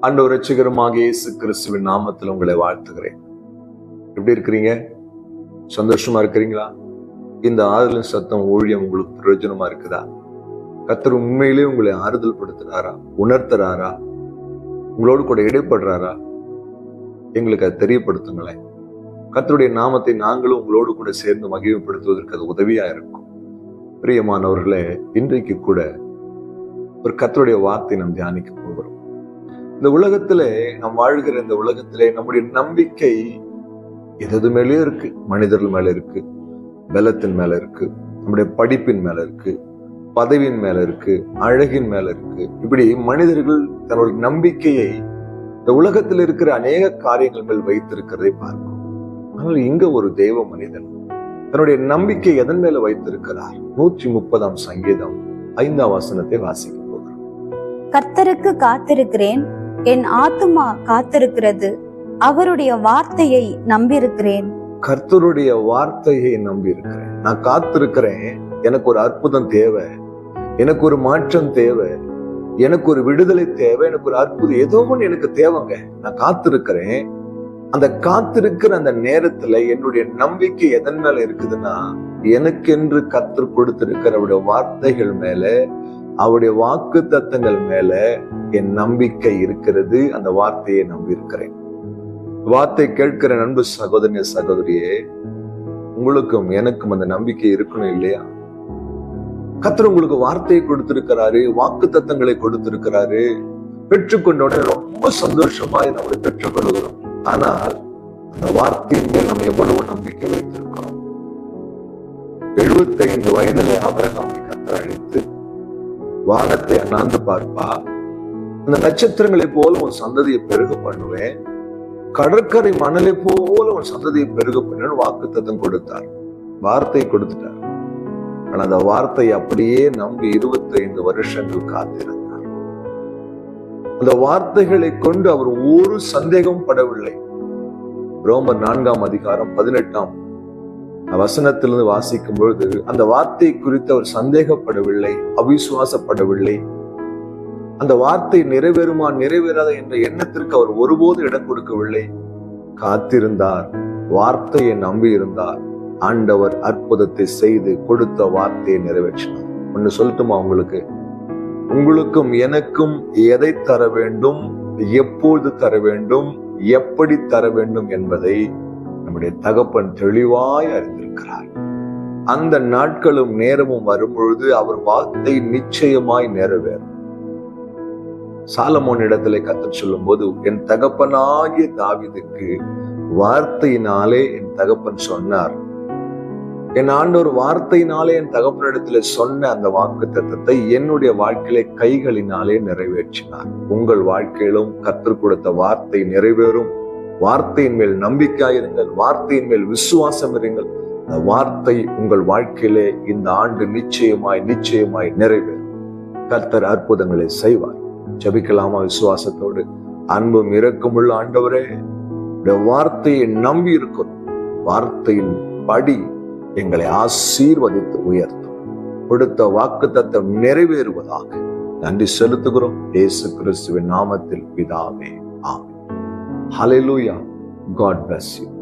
அன்பு ரட்சிகரமாக இயேசு கிறிஸ்துவின் நாமத்தில் உங்களை வாழ்த்துகிறேன். எப்படி இருக்கிறீங்க? சந்தோஷமா இருக்கிறீங்களா? இந்த ஆறுதலின் சத்தம் ஊழியம் உங்களுக்கு பிரயோஜனமா இருக்குதா? கத்தர் உண்மையிலே உங்களை ஆறுதல் படுத்துறாரா உணர்த்துறாரா? உங்களோடு கூட இடைப்படுறாரா? எங்களுக்கு அதை தெரியப்படுத்துங்களேன். கத்தருடைய நாமத்தை நாங்களும் உங்களோடு கூட சேர்ந்து மகிமைப்படுத்துவதற்கு அது உதவியா இருக்கும். பிரியமானவர்களே இன்றைக்கு கூட ஒரு கத்தருடைய வார்த்தை நாம் தியானிக்க போகிறோம். இந்த உலகத்திலே நாம் வாழ்கிற இந்த உலகத்திலே நம்முடைய நம்பிக்கை எதது மேலேயும் இருக்கு. மனிதர்கள் மேல இருக்கு. பலத்தின் மேல இருக்கு. நம்முடைய படிப்பின் மேல இருக்கு. பதவியின் மேல இருக்கு. அழகின் மேல இருக்கு. இப்படி மனிதர்கள் தன்னுடைய நம்பிக்கையை இந்த உலகத்தில் இருக்கிற அநேக காரியங்கள் மேல் வைத்திருக்கிறதை பார்க்கிறோம். ஆனால் இங்க ஒரு தெய்வ மனிதன் தன்னுடைய நம்பிக்கை எதன் மேல வைத்திருக்கிறார்? நூற்றி முப்பதாம் சங்கீதம் ஐந்தாம் வசனத்தை வாசிக்கும் கர்த்தருக்கு காத்திருக்கிறேன். என் ஆத்துமா காத்திருக்கிறது. அவருடைய வார்த்தையை நம்பியிருக்கிறேன். கர்த்தருடைய வார்த்தையை நம்பி இருக்கிறேன் நான் காத்திருக்கிறேன். எனக்கு ஒரு அற்புதம் தேவை. எனக்கு ஒரு மாற்றம் தேவை. எனக்கு ஒரு விடுதலை தேவை. எனக்கு ஒரு அற்புதம் ஏதோ ஒன்று எனக்கு தேவைங்க. நான் காத்திருக்கிறேன். அந்த காத்திருக்கிற அந்த நேரத்துல என்னுடைய நம்பிக்கை எதன் மேல இருக்குதுன்னா எனக்கென்று கத்து கொடுத்திருக்கிறவருடைய வார்த்தைகள் மேல அவருடைய வாக்கு தத்தங்கள் மேல என் நம்பிக்கை இருக்கிறது. அந்த வார்த்தையை நம்பி இருக்கிறேன் வார்த்தை கேட்கிற நண்பு சகோதரிய சகோதரியே உங்களுக்கும் எனக்கும் அந்த நம்பிக்கை இருக்கணும் இல்லையா? கத்தர் உங்களுக்கு வார்த்தையை கொடுத்திருக்கிறாரு வாக்கு தத்தங்களை கொடுத்திருக்கிறாரு. பெற்றுக்கொண்ட உடனே ரொம்ப சந்தோஷமா நம்மளை பெற்றுக்கொள்கிறோம். ஆனால் அந்த வார்த்தையின் மேல் நம்ம எவ்வளவு நம்பிக்கை வைத்திருக்கிறோம். எழுபத்தைந்து வயதுல ஆபரகாமை வானத்தை அண்ணாந்து பார்ப்பா. அந்த நட்சத்திரங்களை போல உன் சந்ததியை பெருக பண்ணுவேன். கடற்கரை மணலை போல உன் சந்ததியை பெருக பண்ணுவேன் வாக்கு தத்தம் கொடுத்தார். வார்த்தை கொடுத்துட்டார். ஆனா அந்த வார்த்தை அப்படியே நம்பி இருபத்தி ஐந்து வருஷங்கள் காத்திருந்தார். அந்த வார்த்தைகளை கொண்டு அவர் ஒரு சந்தேகம் படவில்லை. ரோமர் நான்காம் அதிகாரம் பதினெட்டாம் வசனத்திலிருந்து வாசிக்கும் பொழுது அந்த வார்த்தை குறித்து அவர் சந்தேகப்படவில்லை அவிசுவாசப்படவில்லை. அந்த வார்த்தை நிறைவேறுமா நிறைவேறாத என்ற எண்ணத்திற்கு அவர் ஒருபோது இடம் கொடுக்கவில்லை. காத்திருந்தார் வார்த்தையை நம்பி இருந்தார் ஆண்டவர் அற்புதத்தை செய்து கொடுத்த வார்த்தையை நிறைவேற்றினார். ஒன்னு சொல்லட்டுமா உங்களுக்கு? உங்களுக்கும் எனக்கும் எதை தர வேண்டும் எப்போது தர வேண்டும் எப்படி தர வேண்டும் என்பதை நம்முடைய தகப்பன் தெளிவாய் அறிந்திருக்கிறார். அந்த நாட்களும் நேரமும் வரும்பொழுது அவர் வார்த்தை நிச்சயமாய் நிறைவேறும். சாலமோன் இடத்துல கத்த சொல்லும் போது என் தகப்பனாகிய தாவிதுக்கு வார்த்தையினாலே என் தகப்பன் சொன்னார். என் ஆண்டோர் வார்த்தையினாலே என் தகப்பனிடத்துல சொன்ன அந்த வாக்கு தத்தத்தை என்னுடைய வாழ்க்கையில கைகளினாலே நிறைவேற்றினார். உங்கள் வாழ்க்கையிலும் கற்றுக் கொடுத்த வார்த்தை நிறைவேறும். வார்த்தையின் மேல் நம்பிக்கையாயிருங்கள் வார்த்தையின் மேல் விசுவாசம் இருங்கள். அந்த வார்த்தை உங்கள் வாழ்க்கையிலே இந்த ஆண்டு நிச்சயமாய் நிச்சயமாய் நிறைவேறும். கர்த்தர் அற்புதங்களை செய்வார். ஜபிக்கலாமா விசுவாசத்தோடு? அன்பும் இரக்கமுள்ள ஆண்டவரே இந்த வார்த்தையை நம்பி இருக்கிறோம். வார்த்தையின் படி எங்களை ஆசீர்வதித்து உயர்த்தும். கொடுத்த வாக்கு தத்தம் நிறைவேறுவதாக. நன்றி செலுத்துகிறோம். இயேசு கிறிஸ்துவின் நாமத்தில் பிதாவே ஆமே ஹalleluya god bless you